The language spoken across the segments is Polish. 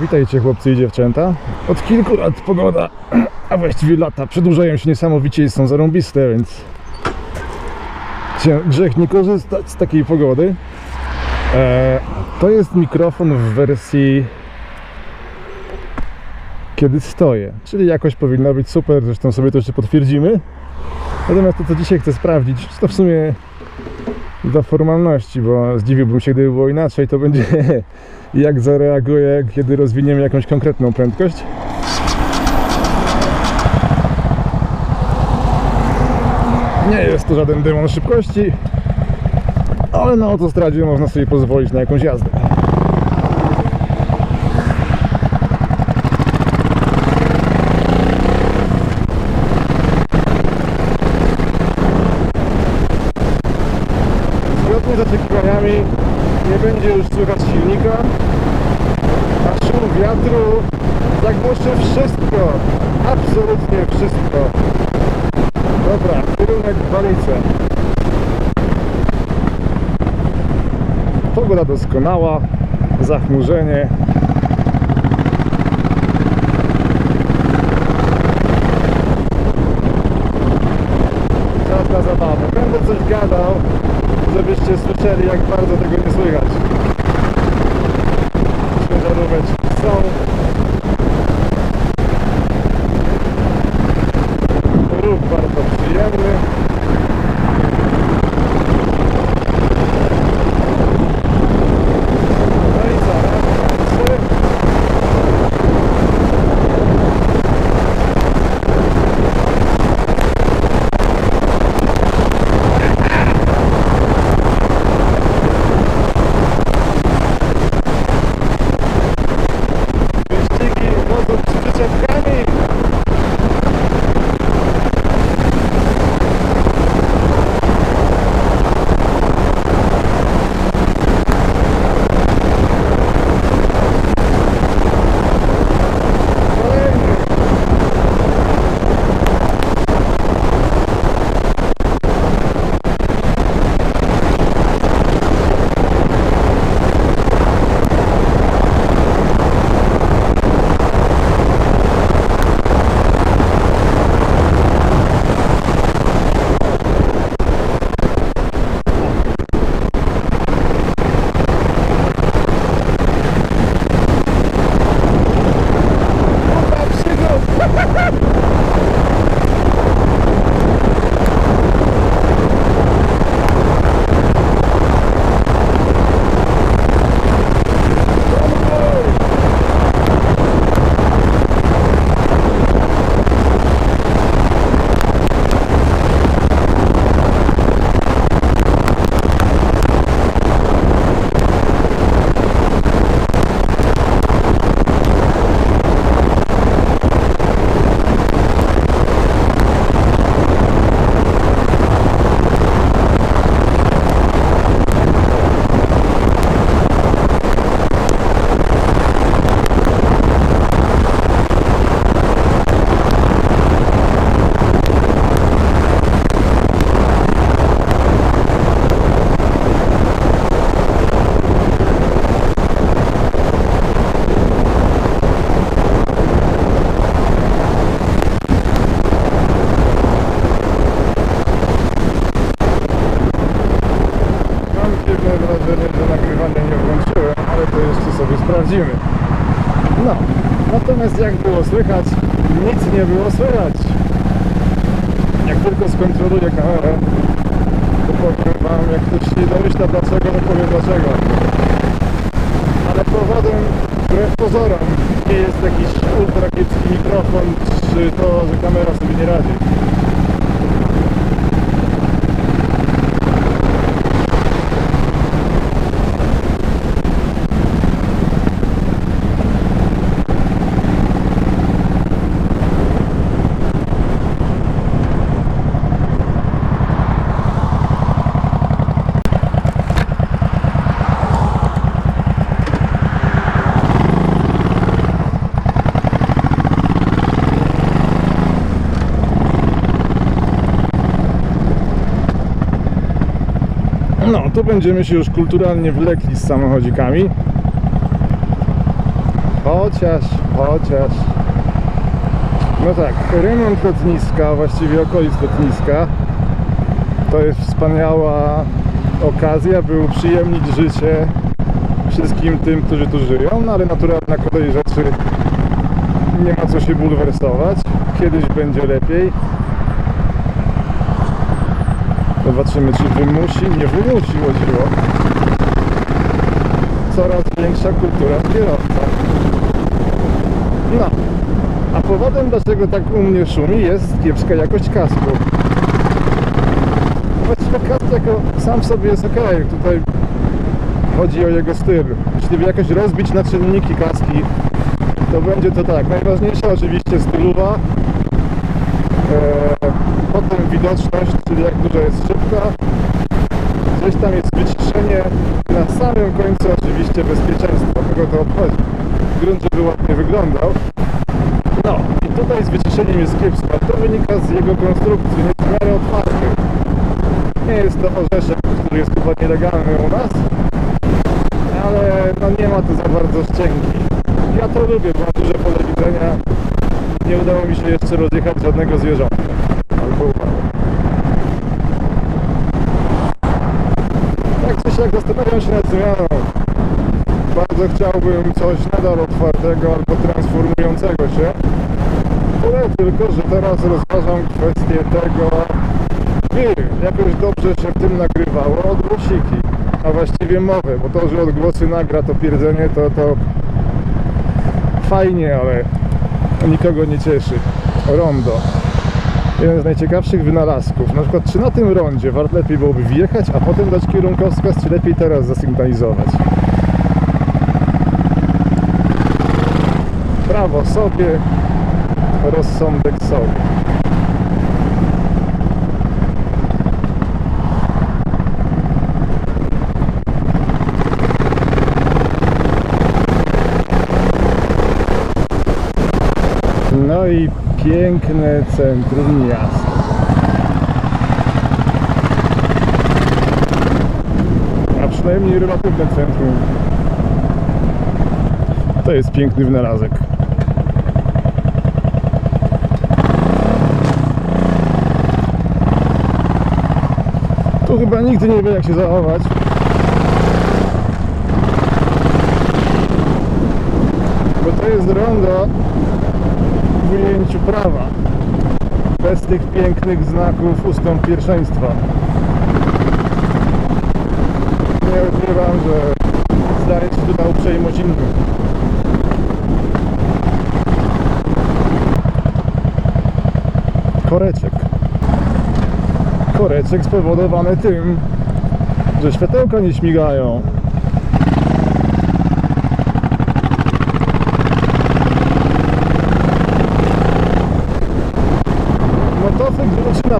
Witajcie chłopcy i dziewczęta. Od kilku lat pogoda, a właściwie lata, przedłużają się niesamowicie i są zarąbiste, więc grzech nie korzystać z takiej pogody. E, to jest mikrofon w wersji kiedy stoję, czyli jakoś powinna być super, zresztą sobie to jeszcze potwierdzimy. Natomiast to, co dzisiaj chcę sprawdzić, to w sumie dla formalności, bo zdziwiłbym się, gdyby było inaczej, to będzie jak zareaguje, kiedy rozwiniemy jakąś konkretną prędkość. Nie jest to żaden demon szybkości, ale na autostradzie można sobie pozwolić na jakąś jazdę. Oczekiwaniami nie będzie już słychać silnika, a szum wiatru zagłuszy wszystko, absolutnie wszystko. Dobra, kierunek Balice. Pogoda doskonała, zachmurzenie. Czas na zabawę. Będę coś gadał, żebyście słyszeli jak bardzo tego nie słychać. Ciężaróweczki są. Ruch bardzo przyjemny. Sprawdzimy. No, natomiast jak było słychać, nic nie było słychać. Jak tylko skontroluję kamerę, to powiem wam, jak ktoś się domyśla dlaczego, to powiem dlaczego. Ale powodem, wbrew pozorom, nie jest jakiś ultra mikrofon, czy to, że kamera sobie nie radzi. No, tu będziemy się już kulturalnie wlekli z samochodzikami. Chociaż, chociaż. No tak, remont lotniska, właściwie okolic lotniska, to jest wspaniała okazja, by uprzyjemnić życie wszystkim tym, którzy tu żyją, no ale naturalna kolej rzeczy nie ma co się bulwersować. Kiedyś będzie lepiej. Zobaczymy, czy wymusi, nie wymusi łodziło. Coraz większa kultura w kierowcach. No. A powodem, dlaczego tak u mnie szumi, jest kiepska jakość kasku. Właściwie kask jako sam w sobie jest ok. Tutaj chodzi o jego styl. Jeśli by jakoś rozbić na czynniki kaski, to będzie to tak. Najważniejsza oczywiście stylowa. Eee, widoczność, czyli jak duża jest szybka. Gdzieś tam jest wyciszenie. Na samym końcu oczywiście bezpieczeństwo. Kogo to obchodzi? Grunt, żeby ładnie wyglądał. No i tutaj z wyciszeniem jest kiepsko. To wynika z jego konstrukcji. Jest w miarę otwarty. Nie jest to orzeszek, który jest chyba nielegalny u nas. Ale no nie ma tu za bardzo ścięgi. Ja to lubię, bo mam duże pole widzenia. Nie udało mi się jeszcze rozjechać żadnego zwierzątka. Tak czy siak zastanawiam się nad zmianą. Bardzo chciałbym coś nadal otwartego albo transformującego się. Tyle tylko, że teraz rozważam kwestię tego, by jakoś dobrze się w tym nagrywało odgłosiki, a właściwie mowę, bo to, że odgłosy nagra to pierdzenie, to, to fajnie, ale nikogo nie cieszy. Rondo. Jeden z najciekawszych wynalazków. Na przykład, czy na tym rondzie warto lepiej byłoby wjechać, a potem dać kierunkowskaz, czy lepiej teraz zasygnalizować? Prawo sobie, rozsądek sobie. No i piękne centrum miasta. A przynajmniej relatywne centrum. To jest piękny wynalazek. Tu chyba nigdy nie wie jak się zachować. Bo to jest rondo w ujęciu prawa. Bez tych pięknych znaków ustąp pierwszeństwa. Nie ukrywam, że zdaje się tu na uprzejmość. Koreczek. Koreczek spowodowany tym, że światełka nie śmigają.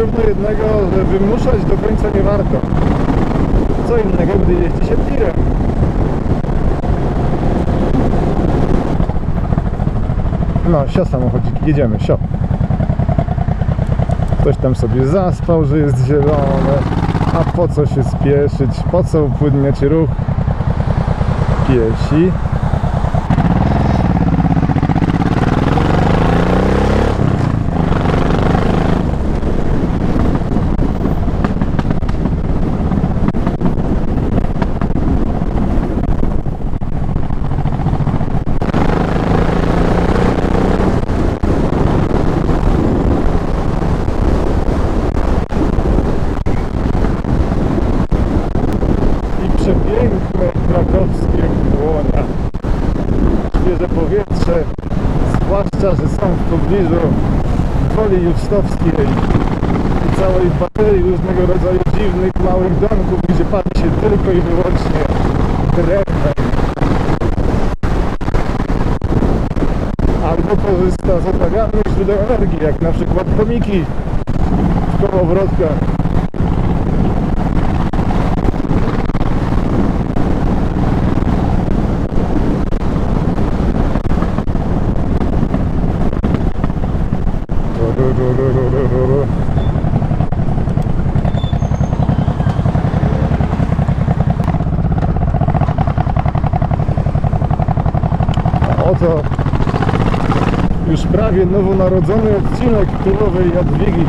Pewno jednego, że wymuszać do końca nie warto. Co innego, gdy jeździ się tirem. No, sio samochodzik, jedziemy, sio. Ktoś tam sobie zaspał, że jest zielone. A po co się spieszyć? Po co upłynniać ruch? Piesi. Że są w pobliżu woli Justowskiej i całej baterii różnego rodzaju dziwnych małych domków, gdzie pali się tylko i wyłącznie drewnem. Albo korzysta z odnawialnych źródeł energii, jak na przykład chomiki w kołowrotkach. Od to już prawie nowonarodzony odcinek królowej Jadwigi.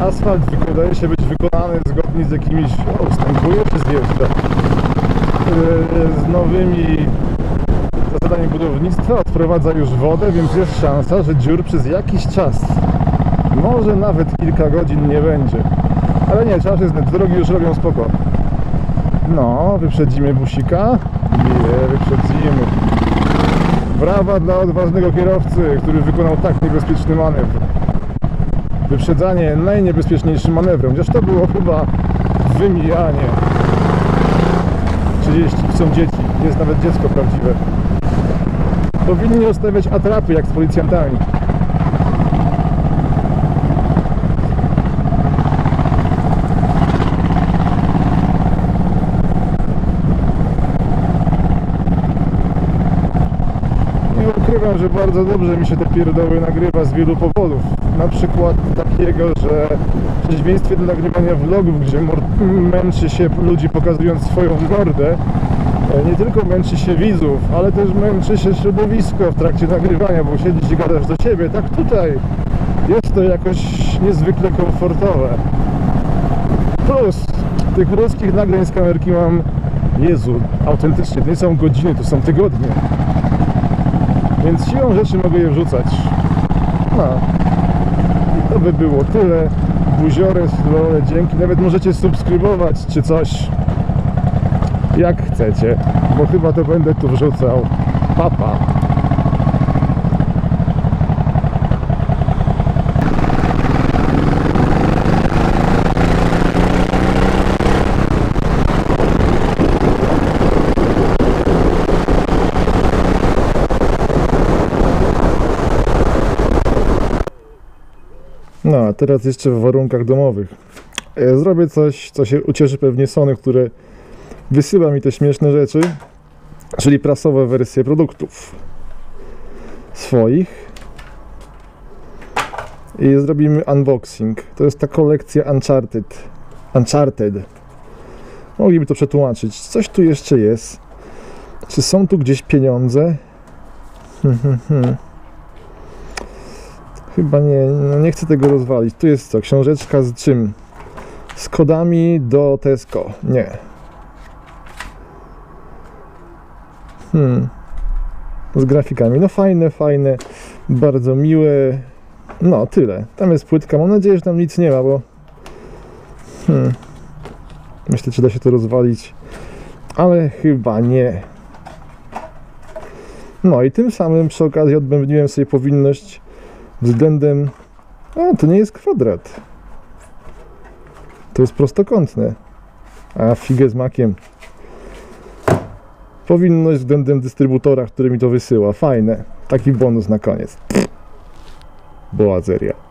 Asfalt wydaje się być wykonany zgodnie z jakimiś, o, ustępuje czy zjeżdża, Yy, z nowymi zasadami budownictwa, odprowadza już wodę, więc jest szansa, że dziur przez jakiś czas, może nawet kilka godzin nie będzie. Ale nie, trzeba przyznać, drogi już robią spoko. No, wyprzedzimy busika. Wyprzedzimy. Brawa dla odważnego kierowcy, który wykonał tak niebezpieczny manewr. Wyprzedzanie najniebezpieczniejszym manewrem, chociaż to było chyba wymijanie. 30 są dzieci, jest nawet dziecko prawdziwe. Powinni ustawiać atrapy jak z policjantami. Nie ukrywam, że bardzo dobrze mi się te pierdoły nagrywa z wielu powodów. Na przykład takiego, że w przeciwieństwie do nagrywania vlogów, gdzie męczy się ludzi pokazując swoją mordę, e, nie tylko męczy się widzów, ale też męczy się środowisko w trakcie nagrywania, bo siedzisz i gadasz do siebie. Tak tutaj jest to jakoś niezwykle komfortowe. Plus tych ruskich nagrań z kamerki mam, Jezu, autentycznie, to nie są godziny, to są tygodnie. Więc siłą rzeczy mogę je wrzucać. No. I to by było tyle. Buziores, lole, dzięki. Nawet możecie subskrybować czy coś. Jak chcecie. Bo chyba to będę tu wrzucał. Papa. Pa. No, a teraz jeszcze w warunkach domowych. E, Zrobię coś, co się ucieszy pewnie Sony, które wysyła mi te śmieszne rzeczy, czyli prasowe wersje produktów swoich. I zrobimy unboxing. To jest ta kolekcja Uncharted. Uncharted. Mogliby to przetłumaczyć. Coś tu jeszcze jest. Czy są tu gdzieś pieniądze? Hmm, hmm, hmm. Chyba nie, no nie chcę tego rozwalić. Tu jest co? Książeczka z czym? Z kodami do Tesco. Nie. Hmm. Z grafikami. No fajne, fajne. Bardzo miłe. No, tyle. Tam jest płytka. Mam nadzieję, że tam nic nie ma, bo... Hmm. Myślę, czy da się to rozwalić. Ale chyba nie. No i tym samym przy okazji odbębniłem sobie powinność względem. A, to nie jest kwadrat. To jest prostokątne. A figę z makiem. Powinność względem dystrybutora, który mi to wysyła. Fajne. Taki bonus na koniec. Boazeria.